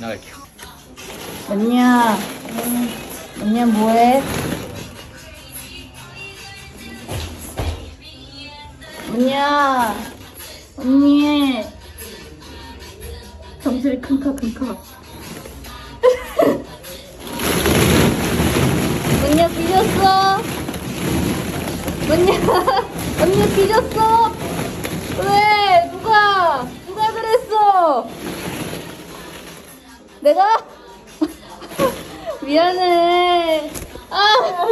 나갈게요. 언니야, 언니야 뭐해? 언니야, 언니. 정수리 큰카 큰카. 언니야 뒤졌어. 언니야, 언니야 뒤졌어. 왜? 내가? 미안해. 아,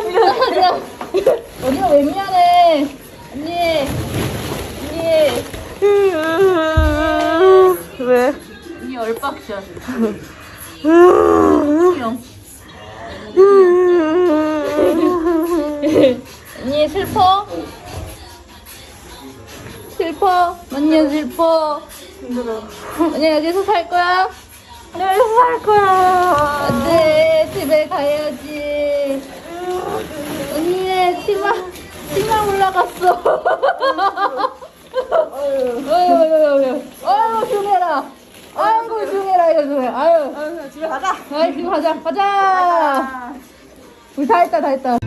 미안하다. 언니가 왜 미안해? 언니, 언니. 왜? 언니 얼빡샷. 형. 언니 슬퍼? 슬퍼? 언니 슬퍼? 힘들어. 언니 여기서 살 거야? 여기서 살 거야. 안돼 집에 가야지. 언니 치마 치마 올라갔어. 아유 아유 아유 아유 중해라. 아이고 중해라 이거 중해. 아유 아, 집에 가자. 아이 집에 가자. 가자. 우리 다 했다 다 했다